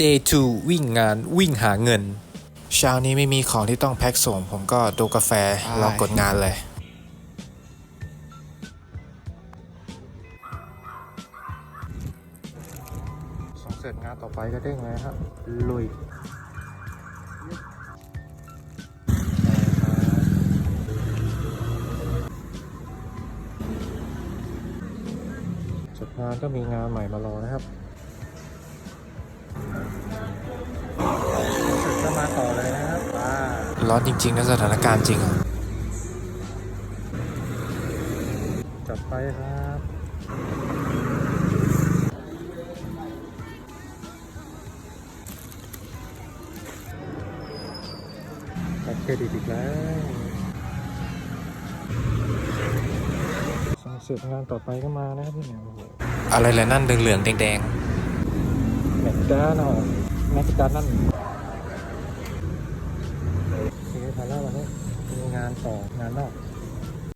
Day 2 วิ่งงานวิ่งหาเงิน เช้านี้ไม่มีของที่ต้องแพ็คส่ง ผมก็ดูกาแฟรอกดงานเลยส่งเสร็จงานต่อไปก็เด้งเลยครับ ลุยจบงานก็มีงานใหม่มารอนะครับ ต่อเลยนะครับว้าร้อนจริงๆนะสถานการณ์จริงอะจับไปครับบัตรเครดิตอีกแล้วส่งเสร็จงานต่อไปก็มานะครับเนี่ยโอ้โหอะไรแหละนั่นเหลืองๆแดงๆแมกดาเนาะแมกดานั่นนี่ทัน แล้ววันนี้มีงานต่องานนอก